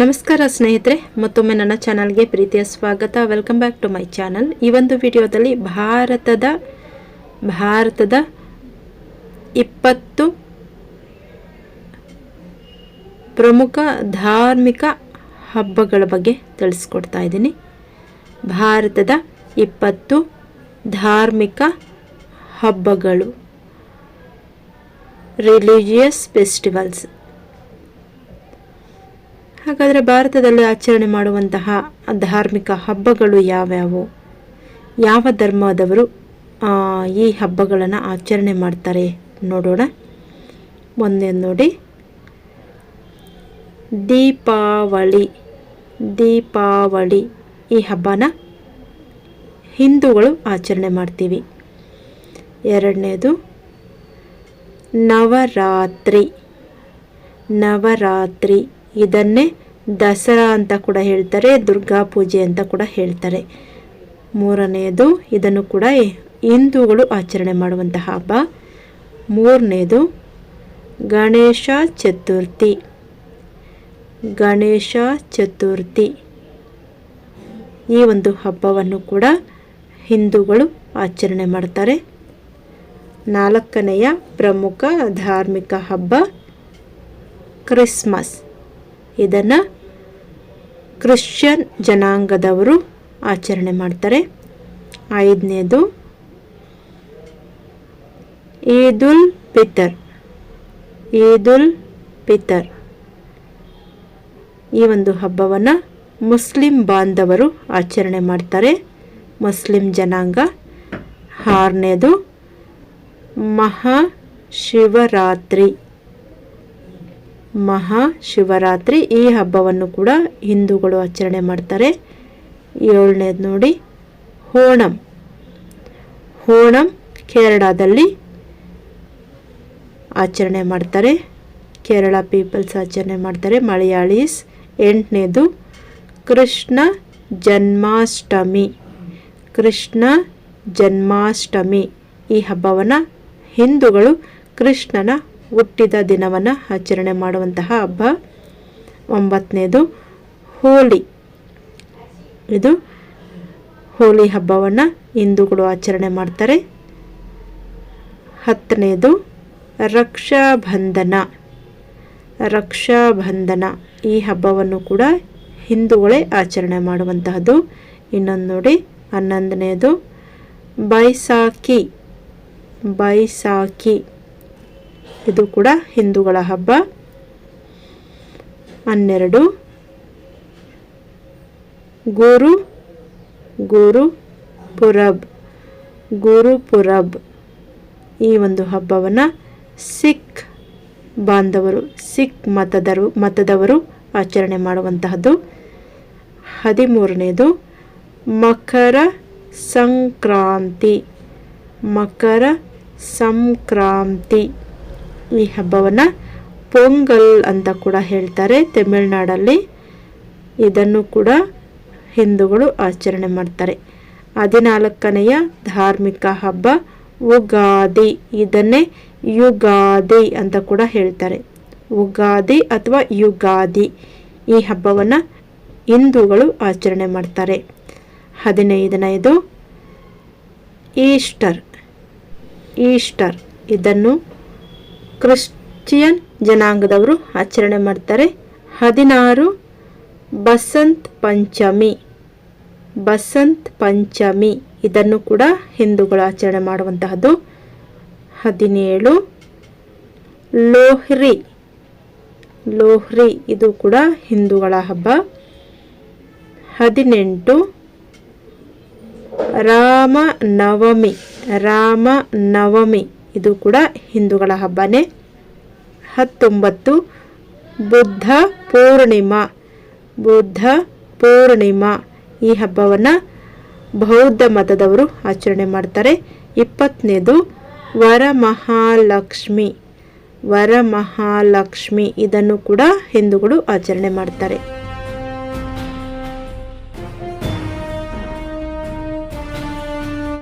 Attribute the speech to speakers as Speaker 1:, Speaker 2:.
Speaker 1: ನಮಸ್ಕಾರ ಸ್ನೇಹಿತರೆ, ಮತ್ತೊಮ್ಮೆ ನನ್ನ ಚಾನಲ್ಗೆ ಪ್ರೀತಿಯ ಸ್ವಾಗತ. Welcome back to my channel ಈ ಒಂದು ವಿಡಿಯೋದಲ್ಲಿ ಭಾರತದ ಭಾರತದ ಇಪ್ಪತ್ತು ಪ್ರಮುಖ ಧಾರ್ಮಿಕ ಹಬ್ಬಗಳ ಬಗ್ಗೆ ತಿಳಿಸ್ಕೊಡ್ತಾ ಇದ್ದೀನಿ. ಭಾರತದ ಇಪ್ಪತ್ತು ಧಾರ್ಮಿಕ ಹಬ್ಬಗಳು. ರಿಲಿಜಿಯಸ್ ಫೆಸ್ಟಿವಲ್ಸ್ ಹಾಗಾದರೆ ಭಾರತದಲ್ಲಿ ಆಚರಣೆ ಮಾಡುವಂತಹ ಧಾರ್ಮಿಕ ಹಬ್ಬಗಳು ಯಾವ್ಯಾವು? ಯಾವ ಧರ್ಮದವರು ಈ ಹಬ್ಬಗಳನ್ನು ಆಚರಣೆ ಮಾಡ್ತಾರೆ ನೋಡೋಣ. ಒಂದೇ ನೋಡಿ. ದೀಪಾವಳಿ ದೀಪಾವಳಿ ಈ ಹಬ್ಬನ ಹಿಂದೂಗಳು ಆಚರಣೆ ಮಾಡ್ತೀವಿ. ಎರಡನೇದು, ನವರಾತ್ರಿ. ನವರಾತ್ರಿ ಇದನ್ನೇ ದಸರಾ ಅಂತ ಕೂಡ ಹೇಳ್ತಾರೆ, ದುರ್ಗಾ ಪೂಜೆ ಅಂತ ಕೂಡ ಹೇಳ್ತಾರೆ. ಮೂರನೆಯದು ಇದನ್ನು ಕೂಡ ಹಿಂದೂಗಳು ಆಚರಣೆ ಮಾಡುವಂತಹ ಹಬ್ಬ. ಮೂರನೇದು, ಗಣೇಶ ಚತುರ್ಥಿ. ಗಣೇಶ ಚತುರ್ಥಿ. ಈ ಒಂದು ಹಬ್ಬವನ್ನು ಕೂಡ ಹಿಂದೂಗಳು ಆಚರಣೆ ಮಾಡ್ತಾರೆ. ನಾಲ್ಕನೆಯ ಪ್ರಮುಖ ಧಾರ್ಮಿಕ ಹಬ್ಬ, ಕ್ರಿಸ್ಮಸ್. ಇದನ್ನು ಕ್ರಿಶ್ಚಿಯನ್ ಜನಾಂಗದವರು ಆಚರಣೆ ಮಾಡ್ತಾರೆ. ಐದನೇದು ಈದ್ ಉಲ್ ಪಿತರ್. ಈದುಲ್ ಪಿತರ್. ಈ ಒಂದು ಹಬ್ಬವನ್ನು ಮುಸ್ಲಿಂ ಬಾಂಧವರು ಆಚರಣೆ ಮಾಡ್ತಾರೆ. ಮುಸ್ಲಿಂ ಜನಾಂಗ. ಆರನೇದು ಮಹಾಶಿವರಾತ್ರಿ ಮಹಾಶಿವರಾತ್ರಿ ಈ ಹಬ್ಬವನ್ನು ಕೂಡ ಹಿಂದೂಗಳು ಆಚರಣೆ ಮಾಡ್ತಾರೆ. ಏಳನೇದು ನೋಡಿ, ಹೋಣಂ. ಹೋಣಂ ಕೇರಳದಲ್ಲಿ ಆಚರಣೆ ಮಾಡ್ತಾರೆ. ಕೇರಳ ಪೀಪಲ್ಸ್ ಆಚರಣೆ ಮಾಡ್ತಾರೆ. ಮಲಯಾಳೀಸ್. ಎಂಟನೇದು, ಕೃಷ್ಣ ಜನ್ಮಾಷ್ಟಮಿ. ಕೃಷ್ಣ ಜನ್ಮಾಷ್ಟಮಿ. ಈ ಹಬ್ಬವನ್ನು ಹಿಂದೂಗಳು ಕೃಷ್ಣನ ಹುಟ್ಟಿದ ದಿನವನ್ನು ಆಚರಣೆ ಮಾಡುವಂತಹ ಹಬ್ಬ. ಒಂಬತ್ತನೇದು ಹೋಳಿ. ಇದು ಹೋಳಿ ಹಬ್ಬವನ್ನು ಹಿಂದೂಗಳು ಆಚರಣೆ ಮಾಡ್ತಾರೆ. ಹತ್ತನೇದು ರಕ್ಷಾಬಂಧನ. ರಕ್ಷಾಬಂಧನ ಈ ಹಬ್ಬವನ್ನು ಕೂಡ ಹಿಂದೂಗಳೇ ಆಚರಣೆ ಮಾಡುವಂತಹದ್ದು. ಇನ್ನೊಂದು ನೋಡಿ, ಹನ್ನೊಂದನೇದು ಬೈಸಾಖಿ ಬೈಸಾಖಿ ಇದು ಕೂಡ ಹಿಂದೂಗಳ ಹಬ್ಬ. ಹನ್ನೆರಡು. ಗುರು ಗುರು ಪುರಬ್ ಗುರು ಪುರಬ್. ಈ ಒಂದು ಹಬ್ಬವನ್ನು ಸಿಖ್ ಬಾಂಧವರು, ಸಿಖ್ ಮತದರು, ಮತದವರು ಆಚರಣೆ ಮಾಡುವಂತಹದ್ದು. ಹದಿಮೂರನೇದು, ಮಕರ ಸಂಕ್ರಾಂತಿ. ಮಕರ ಸಂಕ್ರಾಂತಿ. ಈ ಹಬ್ಬವನ್ನು ಪೊಂಗಲ್ ಅಂತ ಕೂಡ ಹೇಳ್ತಾರೆ ತಮಿಳುನಾಡಲ್ಲಿ. ಇದನ್ನು ಕೂಡ ಹಿಂದೂಗಳು ಆಚರಣೆ ಮಾಡ್ತಾರೆ. ಹದಿನಾಲ್ಕನೆಯ ಧಾರ್ಮಿಕ ಹಬ್ಬ ಉಗಾದಿ. ಇದನ್ನೇ ಯುಗಾದಿ ಅಂತ ಕೂಡ ಹೇಳ್ತಾರೆ. ಉಗಾದಿ ಅಥವಾ ಯುಗಾದಿ. ಈ ಹಬ್ಬವನ್ನು ಹಿಂದೂಗಳು ಆಚರಣೆ ಮಾಡ್ತಾರೆ. ಹದಿನೈದನೆಯದು ಈಸ್ಟರ್. ಈಸ್ಟರ್ ಇದನ್ನು ಕ್ರಿಶ್ಚಿಯನ್ ಜನಾಂಗದವರು ಆಚರಣೆ ಮಾಡ್ತಾರೆ. ಹದಿನಾರು, ಬಸಂತ್ ಪಂಚಮಿ. ಬಸಂತ್ ಪಂಚಮಿ, ಇದನ್ನು ಕೂಡ ಹಿಂದೂಗಳು ಆಚರಣೆ ಮಾಡುವಂತಹದ್ದು. ಹದಿನೇಳು, ಲೋಹ್ರಿ. ಲೋಹ್ರಿ, ಇದು ಕೂಡ ಹಿಂದೂಗಳ ಹಬ್ಬ. ಹದಿನೆಂಟು, ರಾಮ ನವಮಿ. ರಾಮ ನವಮಿ. ಇದು ಕೂಡ ಹಿಂದೂಗಳ ಹಬ್ಬನೇ. ಹತ್ತೊಂಬತ್ತು, ಬುದ್ಧ ಪೂರ್ಣಿಮಾ. ಬುದ್ಧ ಪೂರ್ಣಿಮಾ. ಈ ಹಬ್ಬವನ್ನು ಬೌದ್ಧ ಮತದವರು ಆಚರಣೆ ಮಾಡ್ತಾರೆ. ಇಪ್ಪತ್ತನೇದು, ವರಮಹಾಲಕ್ಷ್ಮಿ. ವರಮಹಾಲಕ್ಷ್ಮಿ ಇದನ್ನು ಕೂಡ ಹಿಂದೂಗಳು ಆಚರಣೆ ಮಾಡ್ತಾರೆ.